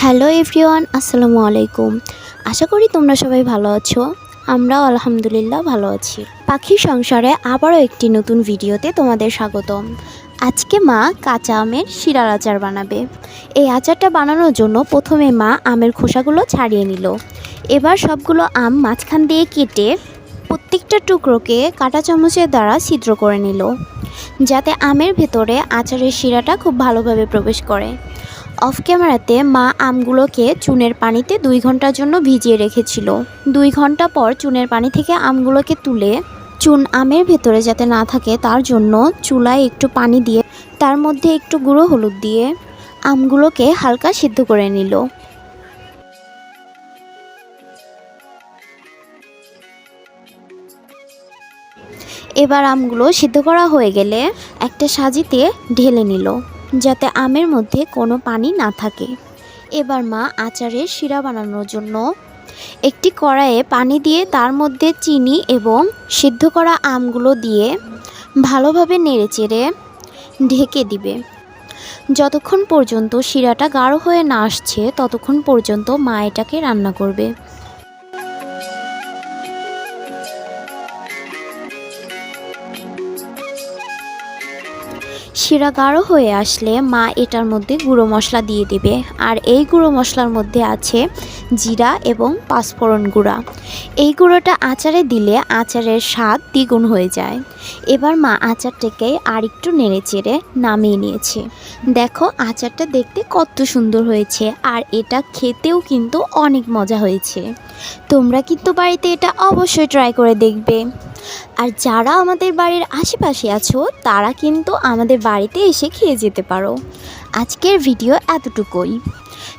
Hello everyone, আসসালামু আলাইকুম। আশা করি তোমরা সবাই ভালো আছো। আমরাও আলহামদুলিল্লাহ ভালো আছি। পাখির সংসারে আবারও একটি নতুন ভিডিওতে তোমাদের স্বাগতম। আজকে মা কাঁচা আমের শিরার আচার বানাবে। এই আচারটা বানানোর জন্য প্রথমে মা আমের খোসাগুলো ছাড়িয়ে নিল। এবার সবগুলো আম মাঝখান দিয়ে কেটে প্রত্যেকটা টুকরোকে কাঁটা চামচের দ্বারা ছিদ্র করে নিল। যাতে আমের ভেতরে আচারের শিরাটা খুব ভালোভাবে প্রবেশ করে। অফ ক্যামেরাতে মা আমগুলোকে চুনের পানিতে দুই ঘণ্টার জন্য ভিজিয়ে রেখেছিল। দুই ঘণ্টা পর চুনের পানি থেকে আমগুলোকে তুলে চুন আমের ভেতরে যাতে না থাকে, তার জন্য চুলায় একটু পানি দিয়ে, তার মধ্যে একটু গুঁড়ো হলুদ দিয়ে আমগুলোকে হালকা সিদ্ধ করে নিল। এবার আমগুলো সিদ্ধ করা হয়ে গেলে একটা সাজিতে ঢেলে নিল। যাতে আমের মধ্যে কোনো পানি না থাকে। এবার মা আচারের শিরা বানানোর জন্য একটি কড়াইয়ে পানি দিয়ে তার মধ্যে চিনি এবং সিদ্ধ করা আমগুলো দিয়ে ভালোভাবে নেড়েচেড়ে ঢেকে দিবে। যতক্ষণ পর্যন্ত শিরাটা গাঢ় হয়ে না আসছে, ততক্ষণ পর্যন্ত মা এটাকে রান্না করবে। শিরা গাঢ় হয়ে আসলে মা এটার মধ্যে গুঁড়ো মশলা দিয়ে দেবে। আর এই গুঁড়ো মশলার মধ্যে আছে জিরা এবং পাঁচফোড়ন গুঁড়া। এই গুঁড়োটা আচারে দিলে আচারের স্বাদ দ্বিগুণ হয়ে যায়। এবার মা আচারটাকে আর একটু নেড়ে চেড়ে নামিয়ে নিয়েছে। দেখো, আচারটা দেখতে কত সুন্দর হয়েছে আর এটা খেতেও কিন্তু অনেক মজা হয়েছে। তোমরা কিন্তু বাড়িতে এটা অবশ্যই ট্রাই করে দেখবে। আর যারা আমাদের বাড়ির আশেপাশে আছো, তারা কিন্তু আমাদের বাড়িতে এসে খেয়ে যেতে পারো। আজকের ভিডিও এতটুকুই।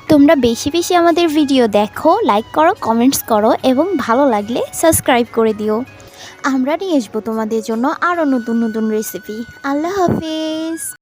তোমরা বেশি বেশি আমাদের ভিডিও দেখো লাইক করো কমেন্টস করো এবং ভালো লাগলে সাবস্ক্রাইব করে দিও। আমরা নিয়ে আসব তোমাদের জন্য আরও নতুন নতুন রেসিপি আল্লাহ হাফিজ।